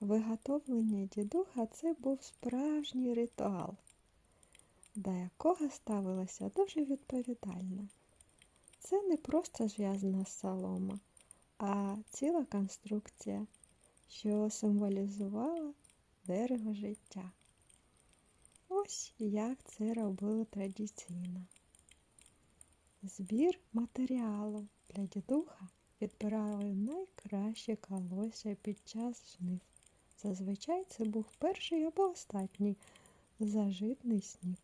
Виготовлення дідуха це був справжній ритуал, до якого ставилося дуже відповідально. Це не просто зв'язана солома, а ціла конструкція, що символізувала дерево життя. Ось як це робили традиційно. Збір матеріалу для дідуха відбирали найкраще колосся під час жнив. Зазвичай це був перший або останній зажитний сніп.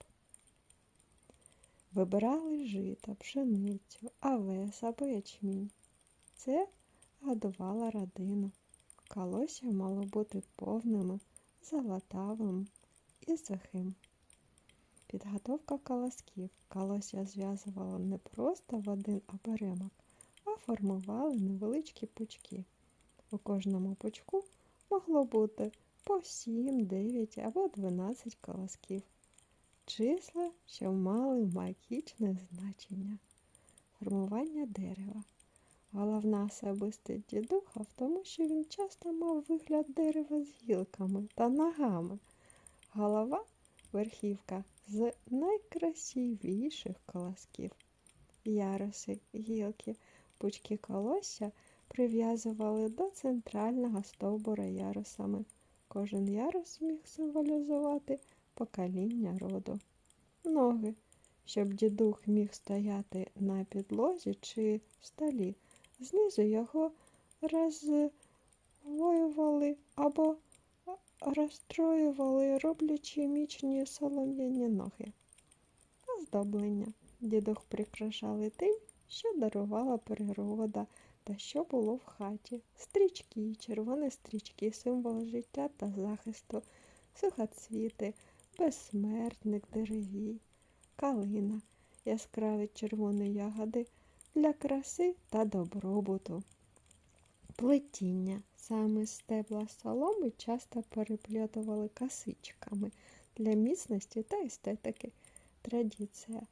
Вибирали жито, пшеницю, овес або ячмінь. Це годувала родину. Колосся мало бути повними, золотавим і сухим. Підготовка колосків. Колосся зв'язувало не просто в один оберемок, а формували невеличкі пучки. У кожному пучку могло бути по 7, 9 або 12 колосків. Числа, що мали магічне значення. Формування дерева. Головна особистість дідуха в тому, що він часто мав вигляд дерева з гілками та ногами. Голова верхівка з найкрасивіших колосків. Яруси, гілки, пучки колосся прив'язували до центрального стовбура ярусами. Кожен ярус міг символізувати покоління роду. Ноги, щоб дідух міг стояти на підлозі чи столі. Знизу його розвоювали або розстроювали, роблячи мічні солом'яні ноги. Оздоблення. Дідух прикрашали тим, що дарувала природа та що було в хаті. Стрічки, червоні стрічки, символ життя та захисту, сухоцвіти, безсмертник, деревій, калина, яскраві червоні ягоди для краси та добробуту. Плетіння. Саме стебла соломи часто переплетували косичками для міцності та естетики. Традиція.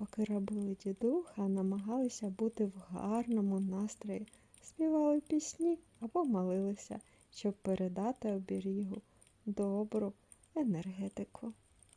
Поки робили дідуха, намагалися бути в гарному настрої, співали пісні або молилися, щоб передати оберігу добру енергетику.